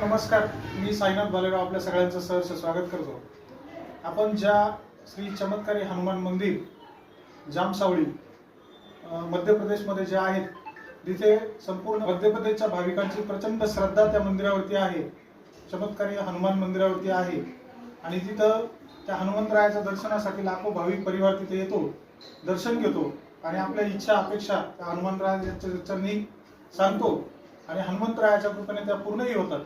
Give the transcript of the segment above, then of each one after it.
नमस्कार. मी साईनाथ बालेराव आपल्या सगळ्यांचं सहर्ष स्वागत करतो. आपण ज्या श्री चमत्कारी हनुमान मंदिर जामसावळी मध्य प्रदेशमध्ये जे आहेत तिथे संपूर्ण मध्य प्रदेशच्या भाविकांची प्रचंड श्रद्धा त्या मंदिरावरती आहे. चमत्कारी हनुमान मंदिरावरती आहे. आणि तिथं त्या हनुमंतरायाच्या दर्शनासाठी लाखो भाविक परिवार तिथे येतो दर्शन घेतो आणि आपल्या इच्छा अपेक्षा त्या हनुमंतरायाच्या चरणी सांगतो. आणि हनुमंतरायाच्या कृपेने त्या पूर्णही होतात.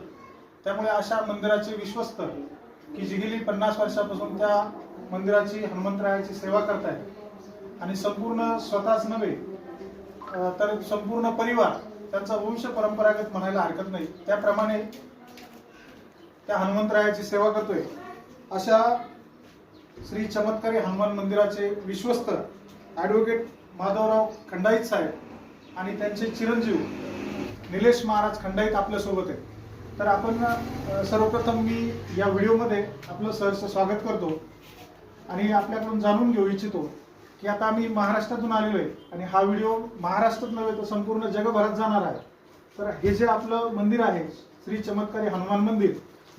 त्यामुळे अशा मंदिराचे विश्वस्त की जी गेली पन्नास वर्षापासून त्या मंदिराची हनुमंतरायाची सेवा करतायत. आणि संपूर्ण स्वतःच नव्हे तर संपूर्ण परिवार त्यांचा वंश परंपरागत म्हणायला हरकत नाही. त्याप्रमाणे त्या हनुमंतरायाची सेवा करतोय. अशा श्री चमत्कारी हनुमान मंदिराचे विश्वस्त ॲडव्होकेट माधवराव खंडाईत साहेब आणि त्यांचे चिरंजीव निलेश महाराज खंडाईत आपल्यासोबत आहे तर आपण सर्वप्रथम मी या व्हिडिओमध्ये आपलं सहर्ष स्वागत करतो आणि आपल्याकडून जाणून घेऊ इच्छितो की आता आम्ही महाराष्ट्रातून आलेलो आहे आणि हा व्हिडिओ महाराष्ट्रात नव्हे तर संपूर्ण जगभरात जाणार आहे. तर हे जे आपलं मंदिर आहे श्री चमत्कारी हनुमान मंदिर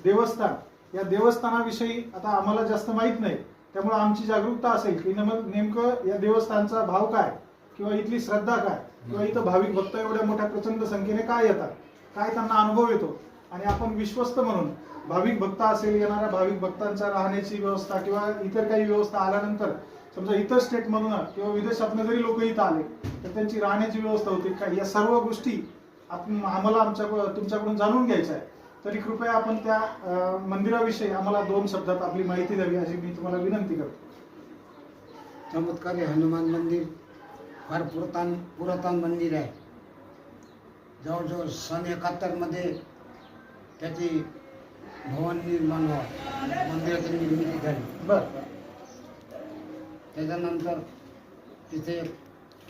देवस्थान या देवस्थानाविषयी आता आम्हाला जास्त माहीत नाही. त्यामुळे आमची जागरूकता असेल की नम- नेमकं या देवस्थानचा भाव काय किंवा इथली श्रद्धा काय किंवा इथं भाविक भक्त एवढ्या मोठ्या प्रचंड संख्येने काय येतात? काय त्यांना अनुभव येतो? आणि आपण विश्वस्त म्हणून भाविक भक्त असेल येणाऱ्या भाविक भक्तांच्या राहण्याची व्यवस्था किंवा इतर काही व्यवस्था आल्यानंतर समजा इतर स्टेटमधून किंवा विदेशातनं जरी लोक इथं आले तर त्यांची राहण्याची व्यवस्था होती. का या सर्व गोष्टी आपण आम्हाला आमच्या तुमच्याकडून जाणून घ्यायच्या आहे. तरी कृपया आपण त्या मंदिराविषयी आम्हाला दोन शब्दात आपली माहिती द्यावी अशी मी तुम्हाला विनंती करतो. चमत्कारी हनुमान मंदिर. फार पुरातन पुरातन मंदिर आहे. जवळजवळ सन एकाहत्तरमध्ये त्याची भवन निर्माण व्हावं. मंदिराची निर्मिती झाली. बर. त्याच्यानंतर तिथे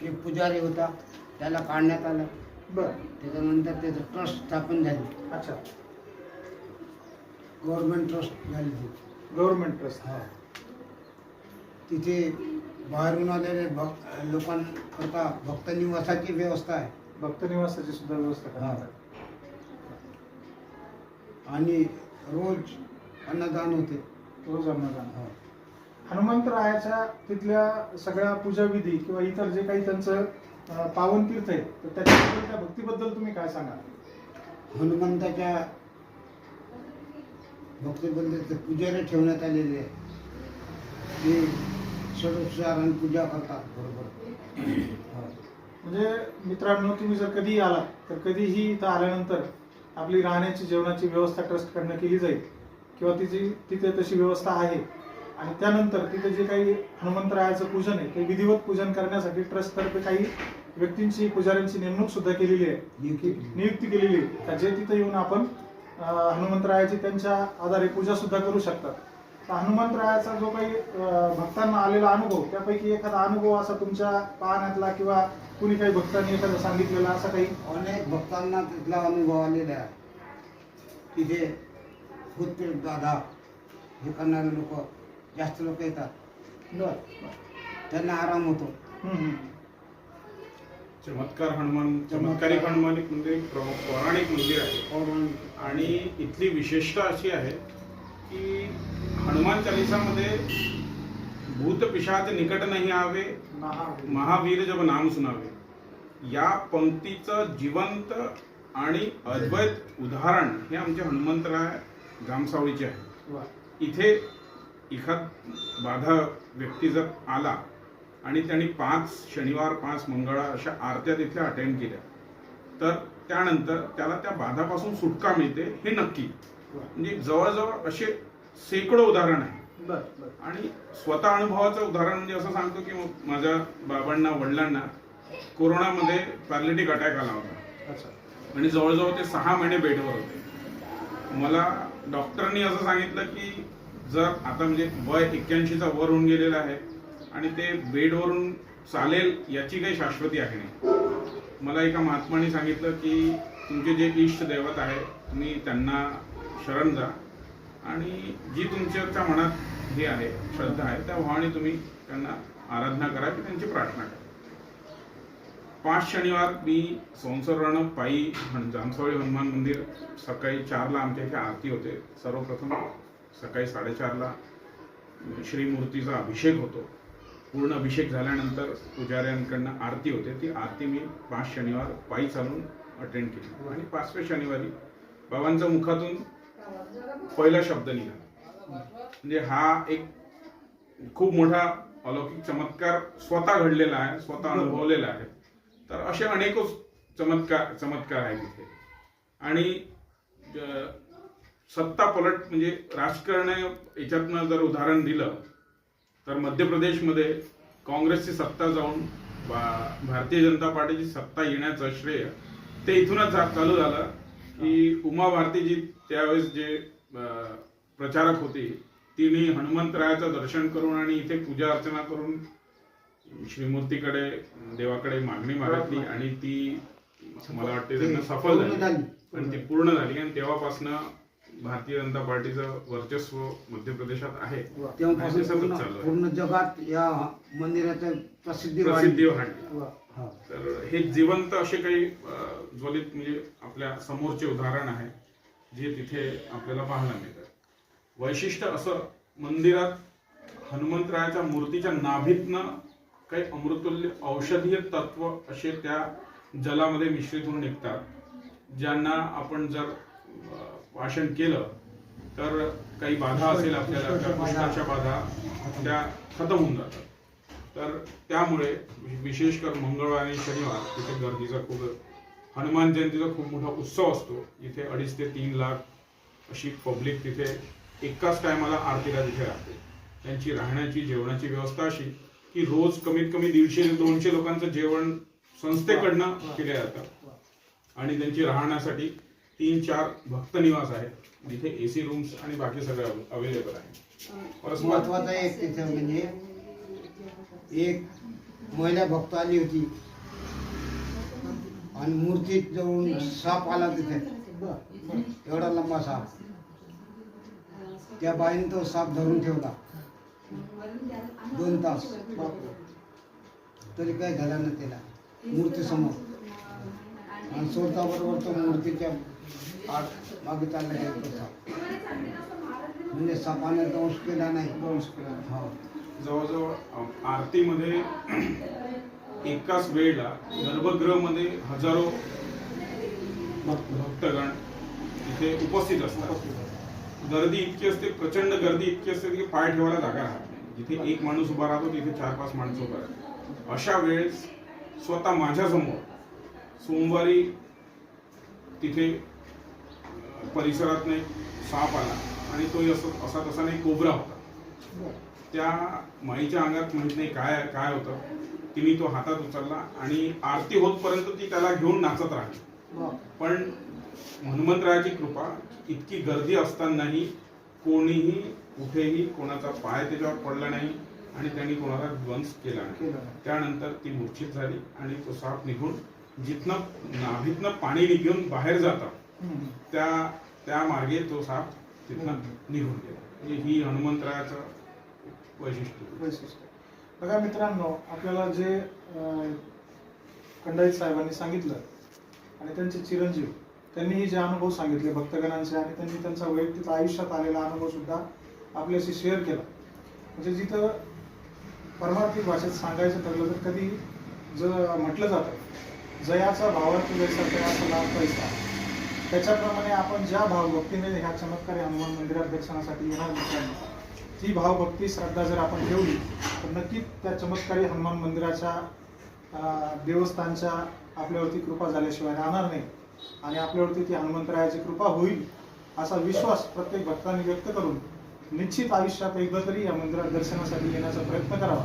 एक पुजारी होता. त्याला काढण्यात आलं. बर. त्याच्यानंतर त्याचं ट्रस्ट स्थापन झाली. अच्छा. गव्हर्नमेंट ट्रस्ट झाली ती गव्हर्नमेंट ट्रस्ट. हा. तिथे बाहेरून आलेले भक्त लोकांकरता भक्त निवासाची व्यवस्था आहे. भक्त निवासाची सुद्धा व्यवस्था करण्यात आली. आणि रोज अन्नदान होते. रोज अन्नदान हनुमंतरायाच्या तिथल्या सगळ्या पूजा विधी किंवा इतर जे काही त्यांचं पावन तीर्थ आहे तर त्याच्याबद्दल त्या भक्तीबद्दल तुम्ही काय सांगाल? हनुमंताच्या भक्तीबद्दल पुजारी ठेवण्यात आलेले ते षडोपचार पूजा करतात बरोबर. म्हणजे मित्रांनो तुम्ही जर कधीही आलात तर कधीही इथं आल्यानंतर आपली राहण्याची जेवणाची व्यवस्था ट्रस्ट कडनं केली जाईल. किंवा तिची तिथे तशी व्यवस्था आहे. आणि त्यानंतर तिथे जे काही हनुमंतरायाचं पूजन आहे ते विधिवत पूजन करण्यासाठी ट्रस्टतर्फे काही व्यक्तींची पुजाऱ्यांची नेमणूक सुद्धा केलेली आहे. नियुक्ती केलेली आहे. का जे तिथे येऊन आपण हनुमंतरायाची त्यांच्या आधारे पूजा सुद्धा करू शकतात. तर हनुमंतरायाचा जो काही भक्तांना आलेला अनुभव त्यापैकी एखादा अनुभव असा तुमच्या पाहण्यातला किंवा कुणी काही भक्तांनी एखादा सांगितलेला असा काही? अनेक भक्तांना तिथला अनुभव आलेला आहे. तिथे भूतप्रेत बाधा हे करणारे लोक जास्त लोक येतात. त्यांना आराम होतो. चमत्कार हनुमान चमत्कारी. हनुमान एक मंदिर एक प्रमुख पौराणिक मंदिर आहे. पौराणिक. आणि इथली विशेषता अशी आहे की हनुमान चालिसामध्ये भूत पिशाच निकट नाही आवे महावीर जब नाम सुनावे. या पंक्तीचं जिवंत आणि अद्वैत उदाहरण हे आमचे हनुमंतराय गामसावळीचे आहे. इथे एखाद बाधा व्यक्ती जर आला आणि त्यांनी पाच शनिवार पाच मंगळवार अशा आरत्या तिथे अटेंड केल्या तर त्यानंतर त्याला त्या बाधापासून सुटका मिळते हे नक्की. म्हणजे जवळजवळ असे शेकडो उदाहरण आहे. आणि स्वतः अनुभवाचं उदाहरण म्हणजे असं सांगतो की माझ्या बाबांना वडिलांना कोरोनामध्ये पॅरालिटिक अटॅक आला होता. आणि जवळजवळ ते सहा महिने बेडवर होते. मला डॉक्टरनी असं सांगितलं की जर आता म्हणजे वय एक्क्याऐंशीचा वर होऊन गेलेलं आहे आणि ते बेडवरून चालेल याची काही शाश्वती आहे नाही. मला एका महात्माने सांगितलं की तुमचे जे इष्ट दैवत आहे तुम्ही त्यांना शरण जा आणि जी तुमच्या मनात हे आहे श्रद्धा आहे त्या भावाने तुम्ही त्यांना आराधना करा की त्यांची प्रार्थना करा. पाच शनिवार मी संसरण पायी जामसवाळी हनुमान मंदिर सकाळी चारला आमच्या इथे आरती होते. सर्वप्रथम सकाळी साडेचारला श्रीमूर्तीचा अभिषेक होतो. पूर्ण अभिषेक झाल्यानंतर पुजाऱ्यांकडनं आरती होते. ती आरती मी पाच शनिवार पायी चालून अटेंड केली. आणि पाचव्या शनिवारी बाबांच्या मुखातून पहिला शब्द निघाला. म्हणजे हा एक खूप मोठा अलौकिक चमत्कार स्वतः घडलेला आहे स्वतः अनुभवलेला आहे. तर असे अनेकच चमत्कार चमत्कार आहेत तिथे आणि सत्ता पलट म्हणजे राजकारण याच्यातनं जर उदाहरण दिलं तर मध्य प्रदेशमध्ये काँग्रेसची सत्ता जाऊन भारतीय जनता पार्टीची सत्ता येण्याचं श्रेय ते इथूनच चालू झालं की उमा भारतीजी त्यावेळेस जे प्रचारक होती. तिने हनुमंतरायाचं दर्शन करून आणि इथे पूजा अर्चना करून श्रीमूर्तीकडे देवाकडे मागणी मागितली आणि ती मला वाटते त्यांना सफल झाली. आणि ती पूर्ण झाली आणि तेव्हापासनं भारतीय जनता पार्टीचं वर्चस्व मध्य प्रदेशात आहे तेव्हापासून पूर्ण जगात या मंदिराचं प्रसिद्धी प्रसिद्धी वाढली. तर हे जिवंत असे काही ज्वलित म्हणजे आपल्या समोरचे उदाहरण आहे जे तिथे आपल्याला पाहायला मिळतात. वैशिष्ट्य असं मंदिरात हनुमंतरायाच्या मूर्तीच्या नाभीतनं काही अमृतुल्य औषधीय तत्व असे त्या जलामध्ये मिश्रित होऊन निघतात. ज्यांना आपण जर अं, वाचन केलं तर काही बाधा असेल आपल्याला त्या कुष्ठाच्या बाधा त्या खतम होऊन जातात. तर त्यामुळे विशेष कर मंगळवार आणि शनिवार तिथे गर्दीचा खूप हनुमान जयंतीचा खूप मोठा उत्सव असतो. इथे अडीच ते तीन लाख अशी पब्लिक तिथे एकाच टायमाला आरतीला तिथे राहते. त्यांची राहण्याची जेवणाची व्यवस्था अशी की रोज कमीत कमी दीडशे ते दोनशे लोकांचं जेवण संस्थेकडनं केलं जातं. आणि त्यांची राहण्यासाठी तीन चार भक्त निवास आहेत. जिथे एसी रूम्स आणि बाकी सगळं अवेलेबल आहे. महत्वाचं एक तिथे म्हणजे एक महिला भक्त आली होती. आणि मूर्ती जवळून साप आला तिथे. एवढा लंबा साप. त्या बाईने तो साप धरून ठेवला. दोन तास. तरी काय झालं ना त्याला? मूर्ती समोर. आणि सोडता बरोबर तो मूर्तीच्या आठ मागे चालला गेला तो साप. म्हणजे सापाने दंश केला नाही. दंश केला हो. जवळजवळ आरतीमध्ये एकाच वेळेला गर्भगृहमध्ये हजारो भक्तगण इथे उपस्थित असतात. गर्दी इतकी असते प्रचंड गर्दी इतकी असते की पाय ठेवायला जागा राहत नाही. जिथे एक माणूस उभा राहतो तिथे चार पाच माणसं उभा राहतात. अशा वेळेस स्वतः माझ्यासमोर सोमवारी तिथे परिसरात एक साप आला आणि तो असं असा तसा नाही कोबरा होता. त्या माईच्या अंगात माहीत नाही काय काय होतं. तिने तो हातात उचलला आणि आरती होतपर्यंत ती त्याला घेऊन नाचत राहिली. पण हनुमंतरायाची कृपा इतकी गर्दी असतानाही कोणीही कुठेही कोणाचा पाय त्याच्यावर पडला नाही आणि त्यांनी कोणाला ध्वंस केला नाही. त्यानंतर ती मूर्छित झाली आणि तो साप निघून जिथनं नाभीतनं पाणी निघून बाहेर जातं हम्म. त्या त्या मार्गे तो साप तिथनं निघून गेला. म्हणजे ही हनुमंतरायाचं वैशिष्ट्य. वैशिष्ट्य. बघा मित्रांनो आपल्याला जे खंडाईत साहेबांनी सांगितलं आणि त्यांचे चिरंजीव त्यांनी हे जे अनुभव सांगितले भक्तगणांचे आणि त्यांनी त्यांचा वैयक्तिक आयुष्यात आलेला अनुभव सुद्धा आपल्याशी शेअर केला. म्हणजे जिथं परमार्थिक भाषेत सांगायचं ठरलं तर कधी ज म्हटलं जातं जयाचा भावार्थ जैसा तयाचा लाभ पैसा. त्याच्याप्रमाणे आपण ज्या भावभक्तीने ह्या चमत्कारी हनुमान मंदिरात दर्शनासाठी येणार मित्रांनो ती भावभक्ती श्रद्धा जर आपण ठेवली तर नक्कीच त्या चमत्कारी हनुमान मंदिराच्या देवस्थानच्या आपल्यावरती कृपा झाल्याशिवाय राहणार नाही. आणि आपल्यावरती ती हनुमंतरायाची कृपा होईल असा विश्वास प्रत्येक भक्तांनी व्यक्त करून निश्चित आयुष्यात एकदा तरी या मंदिरात दर्शनासाठी येण्याचा प्रयत्न करावा.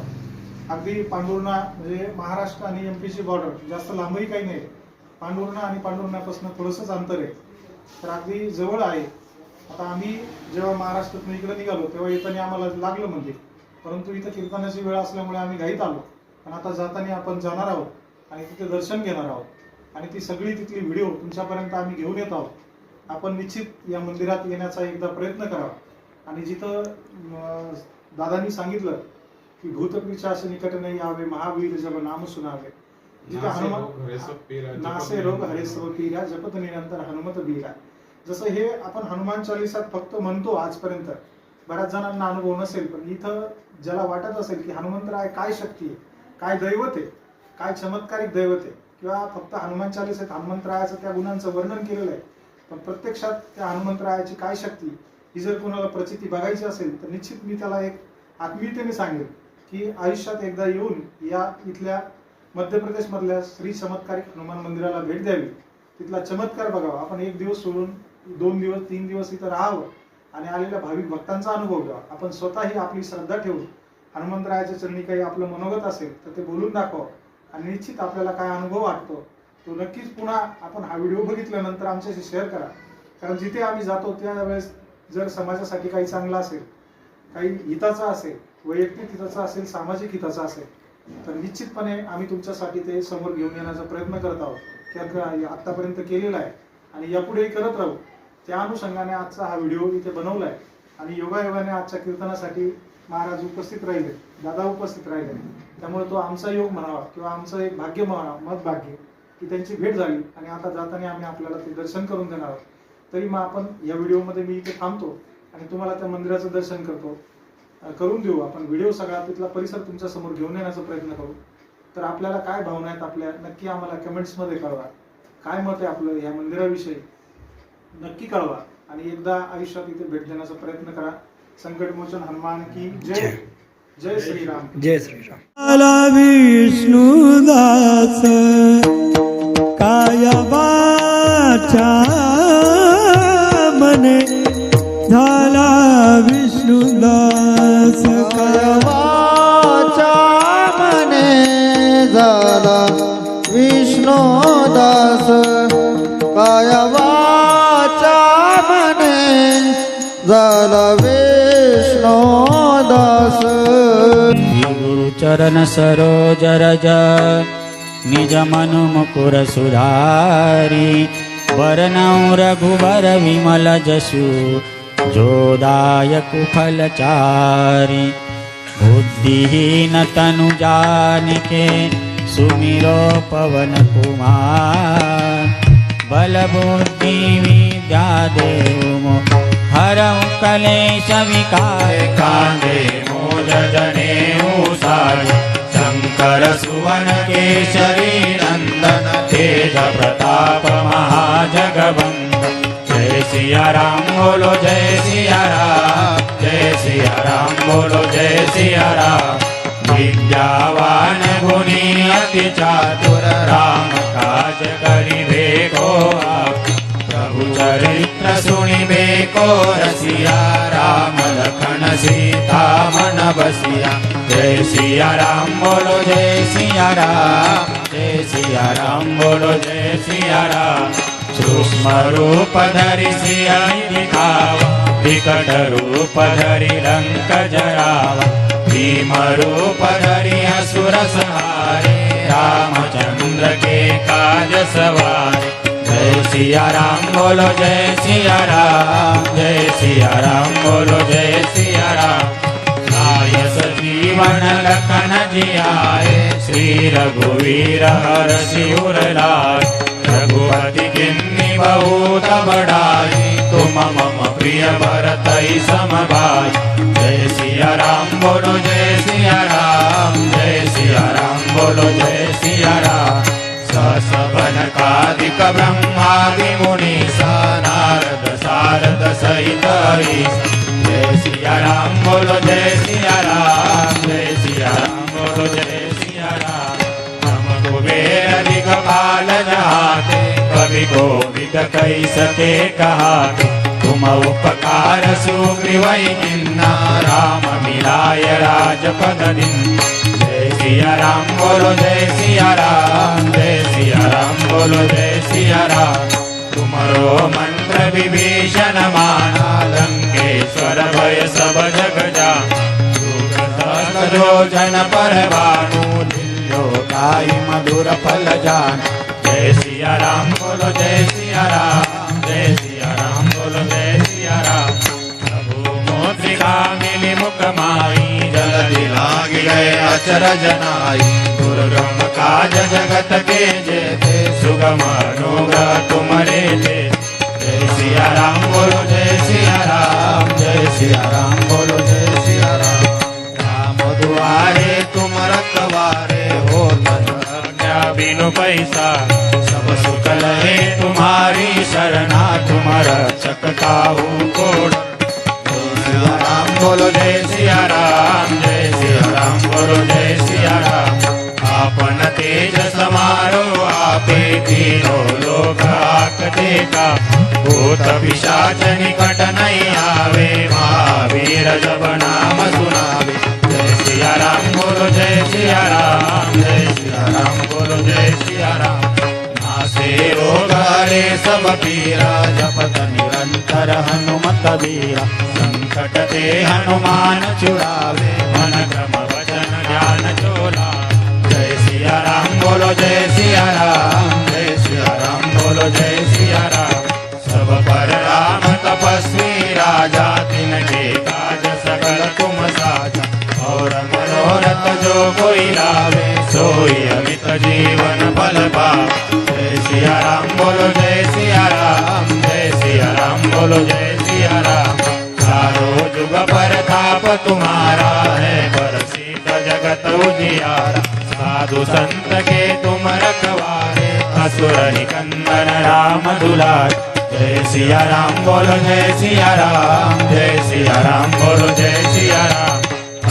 अगदी पांडुर्णा म्हणजे महाराष्ट्र आणि एम पीची बॉर्डर जास्त लांबही काही नाही. पांडुर्णा आणि पांडुर्णापासून थोडंसंच अंतर आहे. तर अगदी जवळ आहे. आता आम्ही जेव्हा महाराष्ट्रातून इकडे निघालो तेव्हा येताना आम्हाला लागलं मंदिर परंतु इथं कीर्तनाची वेळ असल्यामुळे आम्ही घाईत आलो. पण आता जाताना आपण जाणार आहोत आणि तिथे दर्शन घेणार आहोत. आणि ती सगळी तिथली व्हिडिओ तुमच्यापर्यंत आम्ही घेऊन येत आहोत. आपण निश्चित या मंदिरात येण्याचा एकदा प्रयत्न करावा. आणि जिथं दादांनी सांगितलं की भूतपिशाच निकट नाही यावे महावीर जब नाम सुनावे. जिथे नासे हनुमान रोग हरे सब पीरा, जपत नासे रोग निरंतर हरे सर्व पीरा जपत निरंतर हनुमत बीरा जसं हे आपण हनुमान चालिसात फक्त म्हणतो आजपर्यंत. बऱ्याच जणांना अनुभव नसेल पण इथं ज्याला वाटत असेल की हनुमंतराय काय शक्ती आहे काय दैवत आहे काय चमत्कारिक दैवत आहे किंवा फक्त हनुमान चालिसेत हनुमंतरायाचं त्या गुणांचं वर्णन केलेलं आहे पण प्रत्यक्षात त्या हनुमंतरायाची काय शक्ती ही जर कोणाला प्रचिती बघायची असेल तर निश्चित मी त्याला एक आत्मीयतेने सांगेल की आयुष्यात एकदा येऊन या इथल्या मध्य प्रदेशमधल्या श्री चमत्कारिक हनुमान मंदिराला भेट द्यावी. तिथला चमत्कार बघावा. आपण एक दिवस सोडून दोन दिवस तीन दिवस इथं राहावं आणि आलेल्या भाविक भक्तांचा अनुभव घ्यावा. आपण स्वतःही आपली श्रद्धा ठेवून हनुमंतरायाच्या चरणी काही आपलं मनोगत असेल तर ते बोलून दाखवा आणि निश्चित आपल्याला काय अनुभव वाटतो तो नक्कीच पुन्हा आपण हा व्हिडिओ बघितल्यानंतर आमच्याशी शेअर करा. कारण जिथे आम्ही जातो त्यावेळेस जर समाजासाठी काही चांगलं असेल काही हिताचा असेल वैयक्तिक हिताचा असेल सामाजिक हिताचा असेल तर निश्चितपणे आम्ही तुमच्यासाठी ते समोर घेऊन येण्याचा प्रयत्न करत आहोत. की आता- केलेला आहे. आणि यापुढेही करत राहू. त्या अनुषंगाने आजचा हा व्हिडिओ इथे बनवला आहे आणि योगायोगाने आजच्या कीर्तनासाठी महाराज उपस्थित राहिले दादा उपस्थित राहिले. त्यामुळे तो आमचा योग म्हणावा किंवा आमचं एक भाग्य म्हणावा मत भाग्य की त्यांची भेट झाली आणि आता जाताना आम्ही आपल्याला ते दर्शन करून देणार आहोत. तरी मग आपण या व्हिडिओमध्ये मी इथे थांबतो आणि तुम्हाला त्या मंदिराचं दर्शन करतो. करून देऊ आपण व्हिडिओ सगळा तिथला परिसर तुमच्यासमोर घेऊन येण्याचा प्रयत्न करू. तर आपल्याला काय भावना आहेत आपल्या नक्की आम्हाला कमेंट्समध्ये कळवा. काय मत आहे आपलं या मंदिराविषयी? नक्की कळवा आणि एकदा आयुष्यात इथे भेट देण्याचा प्रयत्न करा. संकटमोचन हनुमान की जय। जय। श्रीराम। जय श्रीराम। विष्णुदास काय वाचा मने झाला विष्णुदास काय वाचा मने झाला विष्णुदास काय गुरुचरण सरोज रज। निज मनु मुकुर सुधारी। वरनौ रघुवर विमल जसु। जोदायक फलचारी बुद्धिहीन तनु जानिके सुमिरो पवन कुमार। बल बुद्धि विद्या देव हरं कलेश विकार कांदे मोज जने उसारी शंकर सुवन केशरी नंदन तेज प्रताप महाजगवंत जय सिया राम बोलो जय सिया राम जय सिया राम बोलो जय सिया राम। विद्यावान गुणी अति चातुर राम काज करिबे को आप प्रभु चरित्र सुनिबे को रसिया राम लखन सीता मन बसिया। जय सिया राम बोलो जय सिया राम जय सिया राम बोलो जय सिया राम सूक्ष्म रूप धरि सिया दिखावा विकट रूप धरि लंक जरावा। भीम रूप धरि असुर संहारे रामचंद्र के काज सवारे जय सिया राम बोलो जय सिया राम जय सिया राम बोलो जय सिया राम आयस जीवन लखन जियाए श्री रघुवीर हर सिर लाय रघुपति किन्नी बहुत बड़ाई तुम मम प्रिय भरत समभाई जय सिया राम बोलो जय सिया राम जय सिया राम बोलो जय सिया राम ससवन कादिक ब्रह्मादि मुनीसा नारद सारद सहित ईश। जय सिया राम बोलो जय सिया राम जय सिया राम बोलो जय सिया राम हम कुबेर दिगपाल जहाते कवि गोविद कई सके कहाते तुम उपकार सुग्रीव किन्ना राम मिलाय राजपद दिन जय सिया राम बोलो जय सिया राम जय सिया राम बोलो जय सिया राम तुमरो मंत्र विभीषण माना लंकेश्वर भय सब जग जान जो जन पर बानु दिल्लो काई मधुर फल जान जय सिया राम बोलो जय सिया राम जय सिया राम बोलो जय सिया राम प्रभु मोत्रिका मिली मुख माई जल गए अचर दुर्गम काज जगत के जय सुगम अनुग्रह तुम्हारे जय जय सिया राम बोलो जय सिया राम जय सिया राम बोलो जय सिया राम राम दुआरे तुम रखवारे हो तज्ञा बिनु पैसा सब सुख लहे तुम्हारी शरणा तुम रक्षक काहू कोड आपे तीनो लोक आकते का भूत पिशाच निकट नहीं आवे महावीर जब नाम सुनावे जय सिया राम बोलो जय सिया राम जय सिया राम बोलो जय सिया राम नासे रोग हरे सब पीरा जपत निरंतर हनुमत वीरा। संकट ते हनुमान छुड़ावे मन क्रम वचन ध्यान चोला। जय सिया राम बोलो जय सिया राम जय सिया राम बोलो जय सिया राम सब पर राम तपस्वी राजा तिनके काज सकल तुम साजा और मनोरथ जो कोई लावे सोई अमित जीवन फल पावे जय सिया राम बोलो जय सिया राम जय सिया राम बोलो जय सिया राम चारों जुग पर ताप तुम्हारा है जगत उजियारा साधु संत के तुम रखवारे असुर निकंदन राम दुलार जय सिया राम बोलो जय सिया राम जय सिया राम बोलो जय सिया राम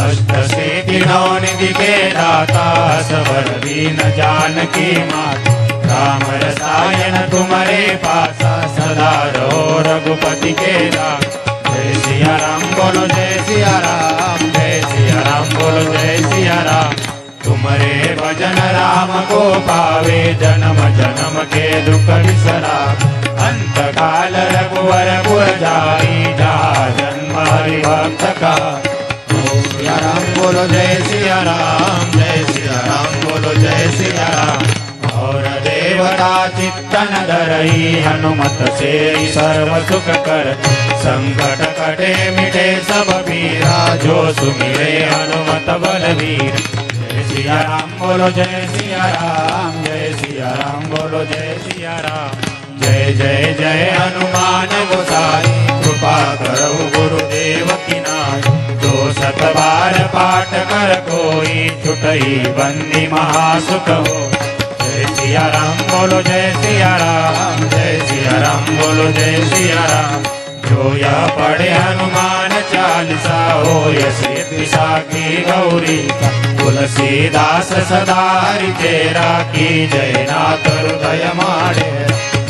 अष्ट से नौ निधि के दाता। सबर दीन जान की माता। राम रसायन तुम्हारे पासा सदा रहो रघुपति के दास जय सिया राम बोलो जय सिया राम राम बोलो जय सिया राम तुम्हारे भजन राम को पावे जन्म जन्म के दुख बिसरा अंत काल रघुवर पुर जाई जा जन्म हरि भक्त का जय सिया राम बोलो जय सिया राम जय सिया राम बोलो जय सिया राम और देवता चित्तन धरई हनुमत से सर्व सुख कर संकट कटे मिटे सब पीरा जो सुमिरे हनुमत बलवीर। जय सिया राम बोलो जय सिया राम जय सिया राम बोलो जय सिया राम जय जय जय हनुमान गोसाई कृपा करो गुरुदेव की नाय जो सतबार पाठ कर कोई छुटई बंदी महासुख हो। जय सिया राम बोलो जय सिया राम जय सिया राम बोलो जय सिया राम जो यह पढ़े हनुमान चालीसा हो यश की गौरी तुलसीदास सदा हरि तेरा की जय नाथ हृदय मारे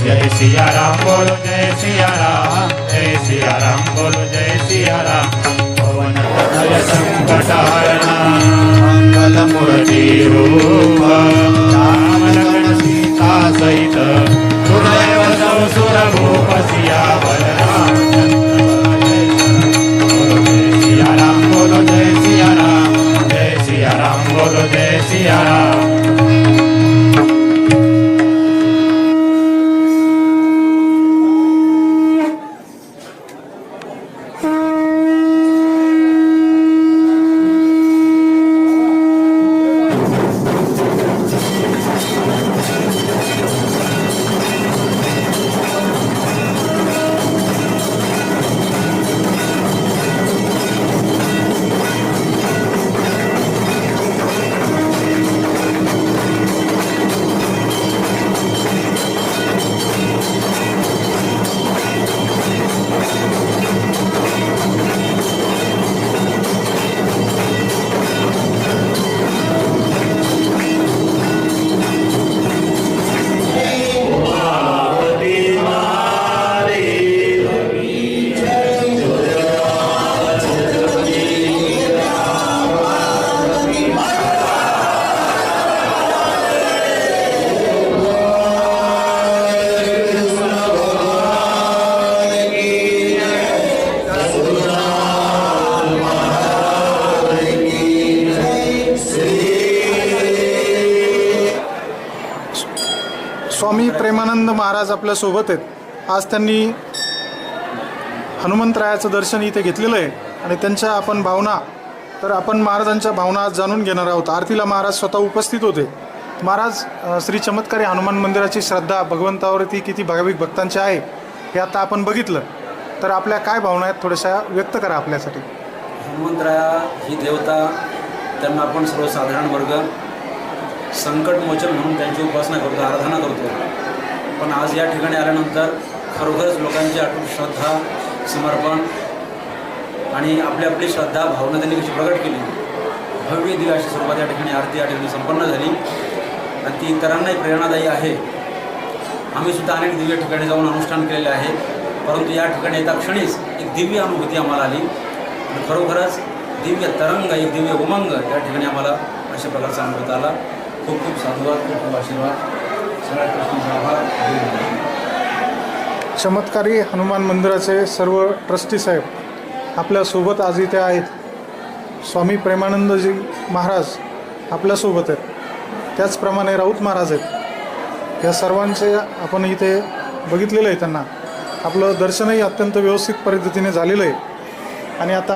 जय सिया राम बोलो जय सिया राम. जय सिया राम बोलो जय सिया राम. पवन तनय संकट हरणा मंगल मूर्ति रूप. राम लखन सीता सहित सुदैव वसौ सुर भूप सियावर सिया राम बोलो जय सिया राम जय सिया राम बोलो प्रेमानंद आपल्यासोबत आहेत. आज त्यांनी हनुमंतरायाचं दर्शन इथे घेतलेलं आहे आणि त्यांच्या आपण भावना तर आपण महाराजांच्या भावना आज जाणून घेणार आहोत. आरतीला महाराज स्वतः उपस्थित होते. महाराज श्री चमत्कारी हनुमान मंदिराची श्रद्धा भगवंतावरती किती भाविक भक्तांची आहे हे आता आपण बघितलं. तर आपल्या काय भावना आहेत थोड्याशा व्यक्त करा आपल्यासाठी. हनुमंतराया ही देवता त्यांना आपण सर्वसाधारण वर्ग संकटमोचन म्हणून त्यांची उपासना करतो आराधना करतो. पण आज या ठिकाणी आल्यानंतर खरोखरच लोकांची आठवण श्रद्धा समर्पण आणि आपली आपली श्रद्धा भावना त्यांनी कशी प्रकट केली. भव्य दिला अशी सुरुवात या ठिकाणी आरती या ठिकाणी संपन्न झाली. आणि ती इतरांनाही प्रेरणादायी आहे. आम्ही सुद्धा अनेक दिव्य ठिकाणी जाऊन अनुष्ठान केलेले आहे. परंतु या ठिकाणी येता क्षणीच एक दिव्य अनुभूती आम्हाला आली. आणि खरोखरच दिव्य तरंग एक दिव्य उमंग या ठिकाणी आम्हाला अशा प्रकारचा अनुभव आला. खूप खूप साधुवाद खूप खूप आशीर्वाद. चमत्कारी हनुमान मंदिराचे सर्व ट्रस्टी साहेब आपल्यासोबत आज इथे आहेत. स्वामी प्रेमानंदजी महाराज आपल्यासोबत आहेत. त्याचप्रमाणे राऊत महाराज आहेत. या सर्वांचे आपण इथे बघितलेलं आहे त्यांना. आपलं दर्शनही अत्यंत व्यवस्थित पद्धतीने झालेलं आहे. आणि आता